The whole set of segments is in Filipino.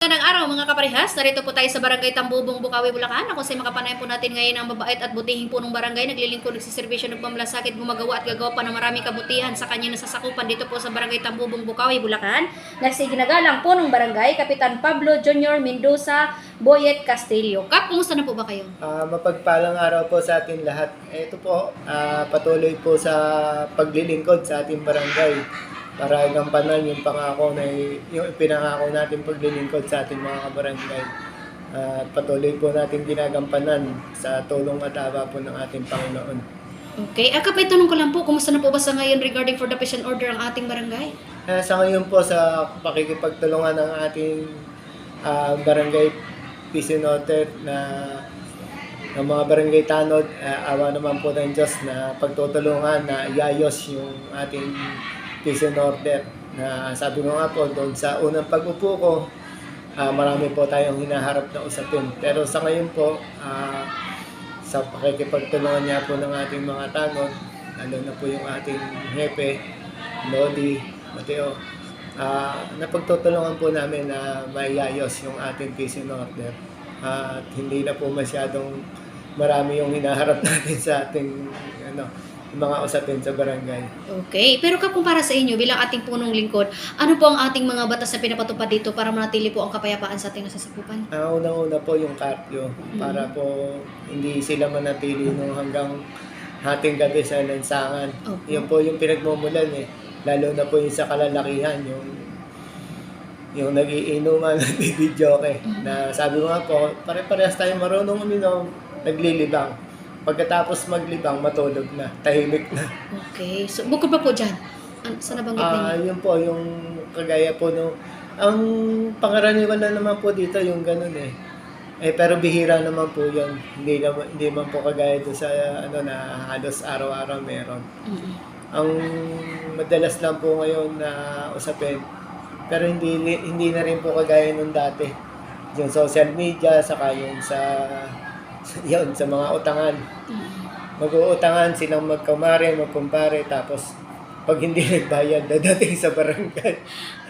Magandang araw mga kaparehas, narito po tayo sa Barangay Tambubong, Bukawi, Bulacan. Ako sa makapanayan po natin ngayon ang mabait at butihing punong barangay. Naglilingkod, nagsiservisyo, nagpamalasakit, gumagawa at gagawa pa ng maraming kabutihan sa kanya nasasakupan dito po sa Barangay Tambubong, Bukawi, Bulacan. Nagsiginagalang punong barangay, Kapitan Pablo Junior Mendoza Boyet Castillo. Kap, kumusta na po ba kayo? Ah, mapagpalang araw po sa ating lahat. Ito po, ah, patuloy po sa paglilingkod sa ating barangay para gampanan yung pangako na yung pinangako natin paglilingkod sa ating mga kabarangay. At patuloy po natin ginagampanan sa tulong at awa po ng ating Panginoon. Okay, ah, Kap, tanong ko lang po, kumusta na po ba sa ngayon regarding for the and order ang ating barangay? Eh, sa ngayon po sa pakikipagtulungan ng ating ah, barangay Order na ng mga barangay tanod, eh, awa naman po ng Diyos na pagtutulungan na iayos yung ating peace and order. Na sabi ko nga po, doon sa unang pag-upo ko, ah, marami po tayong hinaharap na usapin. Pero sa ngayon po, ah, sa pakikipagtulungan niya po ng ating mga tanod, lalo na po yung ating hepe, Lodi, Mateo, ah napagtutulungan po namin na maiayos yung ating peace and order. at hindi na po masyadong marami yung hinaharap natin sa ating ano, mga usapin sa barangay. Okay, pero Kap, kung para sa inyo bilang ating punong lingkod, ano po ang ating mga batas na pinapatupad dito para manatili po ang kapayapaan sa ating nasasakupan? Ang unang-una po yung cardio para po hindi sila manatili nung hanggang hating gabi sa lansangan. Opo. Yun po yung pinagmumulan eh. Lalo na po yung sa kalalakihan, yung yung nagiinuman at bibidyoke na sabi ko nga po, pare-parehas tayo marunong uminom, naglilibang. Pagkatapos maglibang, matulog na, tahimik na. Okay, so bukod pa po dyan, an- sa nabanggit Ah, ninyo? yun po, yung kagaya po no, ang pangaraniwan na naman po dito yung ganun eh. Eh pero bihira naman po yun. Hindi naman hindi man po kagaya doon sa ano na halos araw-araw meron. Mm-mm. Ang madalas lang po ngayon na usapin pero hindi hindi na rin po kagaya nung dati. Yung social media saka yung sa yun, sa mga utangan. Mag-uutangan silang magkamare, magkumpare, tapos pag hindi nagbayad, dadating sa barangay.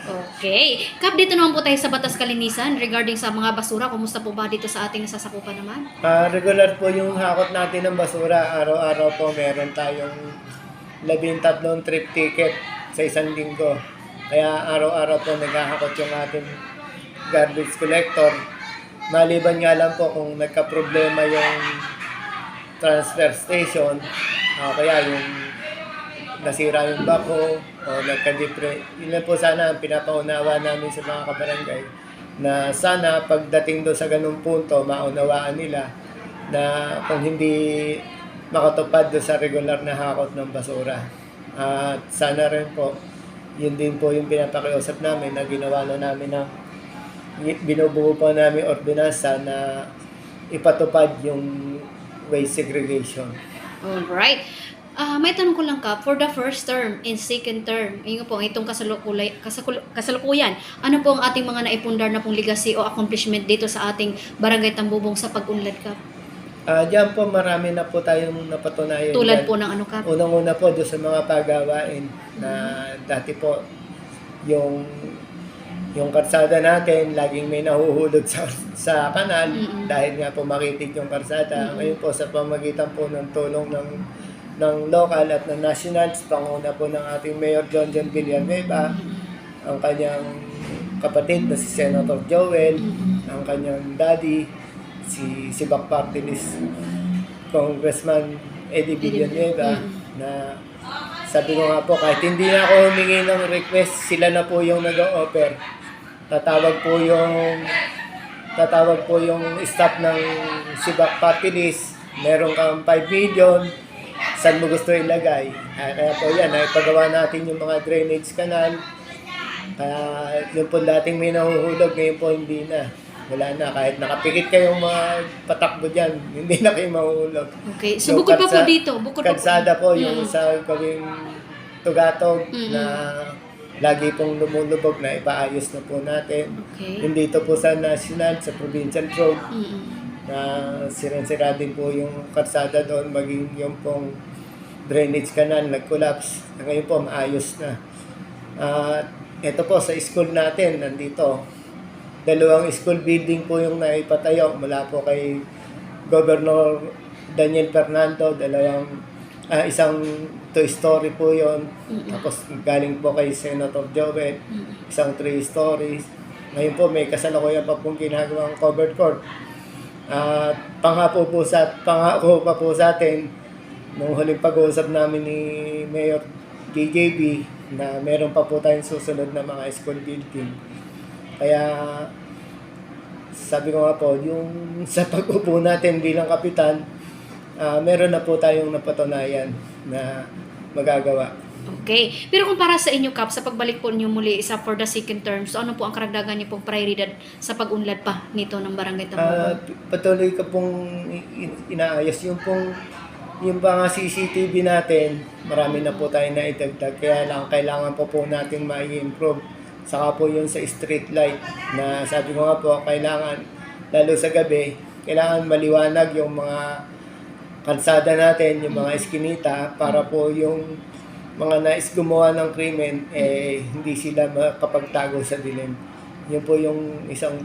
Okay. Kap, dito naman po tayo sa Batas Kalinisan regarding sa mga basura. Kumusta po ba dito sa ating nasasakupan naman? Ah, regular po yung hakot natin ng basura. Araw-araw po meron tayong labintatlong trip ticket sa isang linggo. Kaya araw-araw po naghahakot yung ating garbage collector. Maliban nga lang po kung nagka-problema yung transfer station, ah, kaya yung nasira yung bako o nagka-depre. Yun po sana ang pinapaunawa namin sa mga kabarangay na sana pagdating doon sa ganung punto, maunawaan nila na kung hindi makatupad doon sa regular na hakot ng basura. At sana rin po, yun din po yung pinapakiusap namin na ginawa na namin na binubuo po namin ordinansa na ipatupad yung waste segregation. Alright. Ah, may tanong ko lang Kap, for the first term and second term, yun po, itong kasalukulay, kasakul- kasalukuyan, ano po ang ating mga naipundar na pong legacy o accomplishment dito sa ating barangay Tambubong sa pag-unlad Kap? Ah, diyan po marami na po tayong napatunayan. Tulad dyan. po ng ano Kap? Unang-una po doon sa mga pagawain na dati po yung yung karsada natin laging may nahuhulog sa sa kanal Mm-mm. dahil nga po makitig yung karsada. Mm-mm. Ngayon po sa pamagitan po ng tulong ng ng local at ng national, panguna po ng ating Mayor John John Villanueva, ang kanyang kapatid na si Senator Joel, ang kanyang daddy, si si Bac Party List, Congressman Eddie Villanueva, Mm. na sabi ko nga po, kahit hindi na ako humingi ng request, sila na po yung nag-offer. Tatawag po yung tatawag po yung staff ng Sibak List. Meron kang 5 million, saan mo gusto ilagay. Ah, kaya po yan, ay pagawa natin yung mga drainage canal. Kaya yung po dating may nahuhulog, ngayon po hindi na. Wala na, kahit nakapikit kayong mga patakbo dyan, hindi na kayo mahuhulog. Okay. So, bukod pa po dito, bukod pa po. Po yung Mm. sa gawing tugatog Mm-mm. na lagi pong lumulubog na ipaayos na po natin. Okay. Hindi ito po sa national, sa provincial road Mm-mm. na sirang-sira din po yung kalsada doon, maging yung pong drainage canal nag-collapse. Ngayon po, maayos na. At ito po, sa school natin, nandito, dalawang school building po yung naipatayo mula po kay Governor Daniel Fernando, dalawang ah, isang two-story po yon Tapos galing po kay Senator Jovet, isang three stories. Ngayon po may kasalukuyan pa pong ginagawang covered court. At pangako po sa pangako pa po sa atin nung huling pag-uusap namin ni Mayor DJB na meron pa po tayong susunod na mga school building. Kaya sabi ko nga po, yung sa pag-upo natin bilang kapitan, ah, meron na po tayong napatunayan na magagawa. Okay. Pero kung para sa inyo, Kap, sa pagbalik po niyo muli sa for the second term, so ano po ang karagdagan niyo pong prioridad sa pag-unlad pa nito ng Barangay Ah, Tambubong? patuloy ka pong inaayos yung pong yung mga CCTV natin, marami na po tayo na idagdag. Kaya lang, kailangan po po natin ma-improve. Saka po yun sa street light na sabi ko nga po, kailangan, lalo sa gabi, kailangan maliwanag yung mga kalsada natin, yung mga eskinita, para po yung mga nais gumawa ng krimen, eh, hindi sila makapagtago sa dilim. Yun po yung isang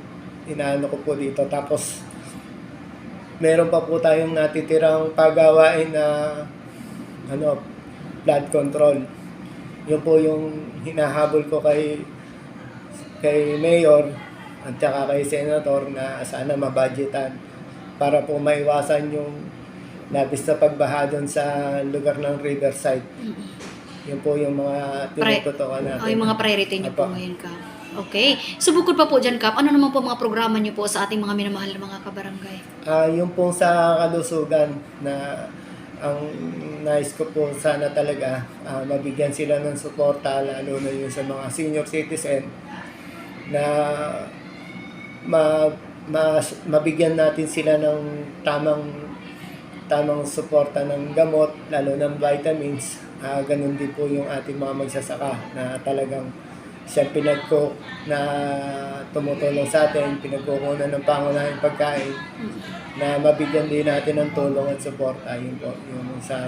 inaano ko po dito. Tapos, meron pa po tayong natitirang pagawain na ano, blood control. Yun po yung hinahabol ko kay kay Mayor at saka kay Senator na sana mabudgetan para po maiwasan yung labis na pagbaha doon sa lugar ng Riverside. Yun po yung mga tinututukan natin. O yung mga priority niyo po Apo. ngayon, Kap. Okay. So bukod pa po dyan, Kap, ano naman po mga programa niyo po sa ating mga minamahal na mga kabarangay? Ah, yung pong sa kalusugan na ang nais ko po sana talaga ah, mabigyan sila ng suporta lalo na yung sa mga senior citizen na ma, ma, mabigyan natin sila ng tamang tamang suporta ng gamot lalo ng vitamins. Ah, ganun din po yung ating mga magsasaka na talagang siya pinagko na tumutulong sa atin, pinagkukunan ng pangunahing pagkain na mabigyan din natin ng tulong at suporta. Yun po yung sa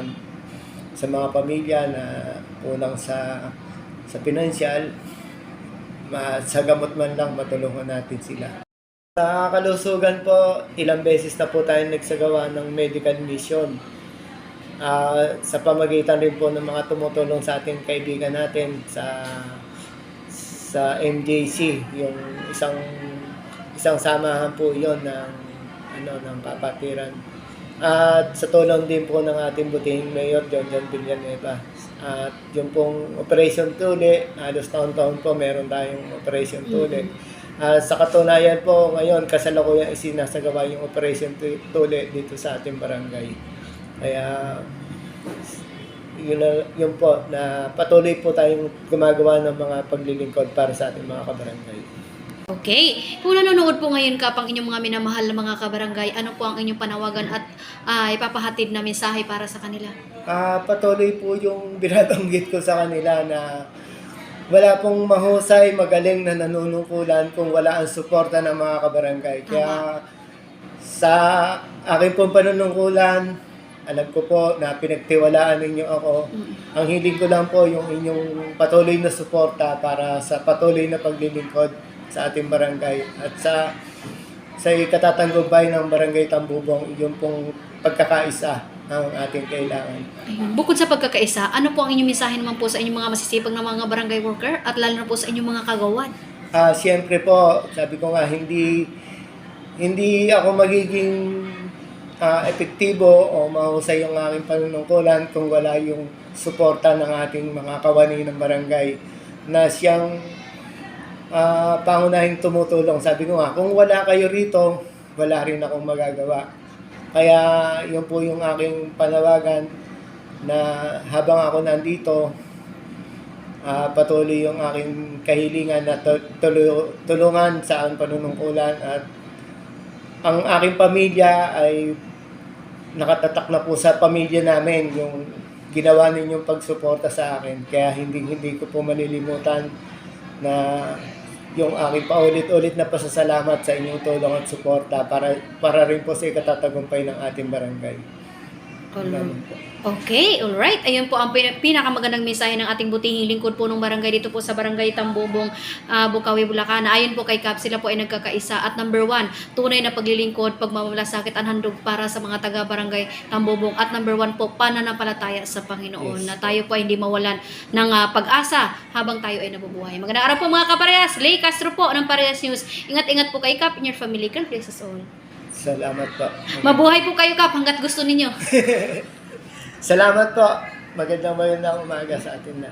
sa mga pamilya na unang sa sa pinansyal ma, sa gamot man lang matulungan natin sila sa kalusugan po ilang beses na po tayo nagsagawa ng medical mission. Ah, sa pamagitan rin po ng mga tumutulong sa ating kaibigan natin sa sa MJC yung isang isang samahan po yon ng ano ng kapatiran at sa tulong din po ng ating butihing mayor John John Villanueva. At yung pong Operation Tuli halos taon-taon po meron tayong Operation Tuli Ah, sa katunayan po ngayon kasalukuyan isinasagawa yung Operation Tuli dito sa ating barangay kaya yun, na, yun po na patuloy po tayong gumagawa ng mga paglilingkod para sa ating mga kabarangay. Okay. Kung nanonood po ngayon ka pang inyong mga minamahal na mga kabarangay, ano po ang inyong panawagan at ah, ipapahatid na mensahe para sa kanila? Ah, patuloy po yung binabanggit ko sa kanila na wala pong mahusay, magaling na nanunungkulan kung wala ang suporta ng mga kabarangay. Kaya sa akin pong panunungkulan, alam ko po na pinagtiwalaan ninyo ako. Ang hiling ko lang po yung inyong patuloy na suporta para sa patuloy na paglilingkod sa ating barangay at sa sa ikatatanggubay ng Barangay Tambubong, yung pong pagkakaisa ang ating kailangan. Ayun. Bukod sa pagkakaisa, ano po ang inyong mensahe naman po sa inyong mga masisipag na mga barangay worker at lalo na po sa inyong mga kagawan? Ah, siyempre po, sabi ko nga hindi hindi ako magiging ah, epektibo o mahusay yung aking panunungkulan kung wala yung suporta ng ating mga kawani ng barangay na siyang ah, pangunahing tumutulong. Sabi ko nga, kung wala kayo rito, wala rin akong magagawa. Kaya yun po yung aking panawagan na habang ako nandito, Ah, patuloy yung aking kahilingan na tu- tulo- tulungan sa aking panunungkulan at ang aking pamilya ay nakatatak na po sa pamilya namin yung ginawa ninyong pagsuporta sa akin. Kaya hindi hindi ko po malilimutan na yung aking paulit-ulit na pasasalamat sa inyong tulong at suporta para para rin po sa ikatatagumpay ng ating barangay. Okay, alright. Ayun po ang pin- pinakamagandang mensahe ng ating butihing lingkod po ng barangay dito po sa barangay Tambubong, ah, Bukawi, Bulacan. Ayon po kay Cap, sila po ay nagkakaisa. At number one, tunay na paglilingkod, pagmamalasakit, anhandog para sa mga taga-barangay Tambubong. At number one po, pananampalataya sa Panginoon. Yes. Na tayo po ay hindi mawalan ng ah, pag-asa habang tayo ay nabubuhay. Magandang araw po mga kaparehas. Lay Castro po ng Parehas News. Ingat-ingat po kay Cap and your family. God bless us all. Salamat po. Mabuhay po kayo Cap hanggat gusto ninyo. Salamat po. Magandang magandang umaga sa atin na.